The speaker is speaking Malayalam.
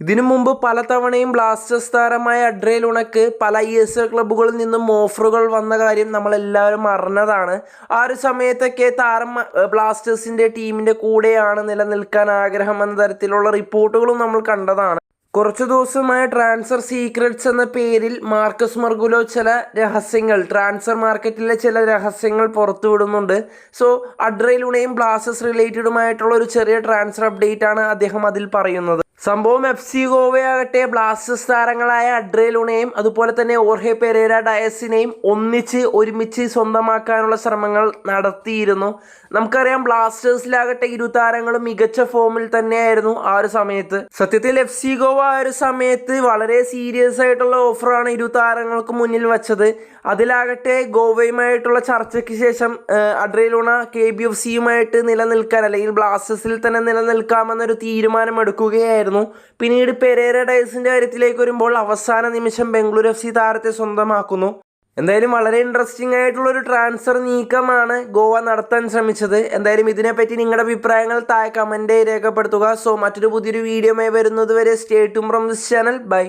ഇതിനു മുമ്പ് പലതവണയും ബ്ലാസ്റ്റേഴ്സ് താരമായ അഡ്രേൽ ഉണക്ക് പല ഐ എസ് എൽ ക്ലബ്ബുകളിൽ നിന്നും ഓഫറുകൾ വന്ന കാര്യം നമ്മളെല്ലാവരും അറിഞ്ഞതാണ്. ആ ഒരു സമയത്തൊക്കെ താരം ബ്ലാസ്റ്റേഴ്സിന്റെ ടീമിന്റെ കൂടെയാണ് നിലനിൽക്കാൻ ആഗ്രഹം എന്ന തരത്തിലുള്ള റിപ്പോർട്ടുകളും നമ്മൾ കണ്ടതാണ്. കുറച്ച് ദിവസമായ ട്രാൻസ്ഫർ സീക്രട്സ് എന്ന പേരിൽ മാർക്കസ് മർഗുലോ ചില രഹസ്യങ്ങൾ ട്രാൻസ്ഫർ മാർക്കറ്റിലെ ചില രഹസ്യങ്ങൾ പുറത്തുവിടുന്നുണ്ട് സോ അഡ്രയിലൂടെയും ബ്ലാസ്റ്റേഴ്സ് റിലേറ്റഡുമായിട്ടുള്ള ഒരു ചെറിയ ട്രാൻസ്ഫർ അപ്ഡേറ്റ് ആണ് അദ്ദേഹം അതിൽ പറയുന്നത്. സംഭവം എഫ് സി ഗോവയാകട്ടെ ബ്ലാസ്റ്റേഴ്സ് താരങ്ങളായ അഡ്രേലുണയും അതുപോലെ തന്നെ ഓർഹെ പെരേര ഡയസിനെയും ഒന്നിച്ച് ഒരുമിച്ച് സ്വന്തമാക്കാനുള്ള ശ്രമങ്ങൾ നടത്തിയിരുന്നു. നമുക്കറിയാം ബ്ലാസ്റ്റേഴ്സിലാകട്ടെ ഇരു താരങ്ങളും മികച്ച ഫോമിൽ തന്നെയായിരുന്നു ആ ഒരു സമയത്ത്. സത്യത്തിൽ എഫ് സി ഗോവ ആ ഒരു സമയത്ത് വളരെ സീരിയസ് ആയിട്ടുള്ള ഓഫറാണ് ഇരു താരങ്ങൾക്ക് മുന്നിൽ വെച്ചത്. അതിലാകട്ടെ ഗോവയുമായിട്ടുള്ള ചർച്ചയ്ക്ക് ശേഷം Adrian Luna K B F സിയുമായിട്ട് നിലനിൽക്കാൻ അല്ലെങ്കിൽ ബ്ലാസ്റ്റേഴ്സിൽ തന്നെ നിലനിൽക്കാമെന്നൊരു തീരുമാനം എടുക്കുകയായിരുന്നു പിന്നീട് പെരേര ഡയസിന്റെ കാര്യത്തിലേക്ക് വരുമ്പോൾ അവസാന നിമിഷം ബംഗളൂരു എഫ് സി താരത്തെ സ്വന്തമാക്കുന്നു. എന്തായാലും വളരെ ഇൻട്രസ്റ്റിംഗ് ആയിട്ടുള്ള ഒരു ട്രാൻസ്ഫർ നീക്കമാണ് ഗോവ നടത്താൻ ശ്രമിച്ചത്. എന്തായാലും ഇതിനെപ്പറ്റി നിങ്ങളുടെ അഭിപ്രായങ്ങൾ താഴെ കമന്റ് രേഖപ്പെടുത്തുക. സോ മറ്റൊരു പുതിയൊരു വീഡിയോമായി വരുന്നത് വരെ stay to from this channel bye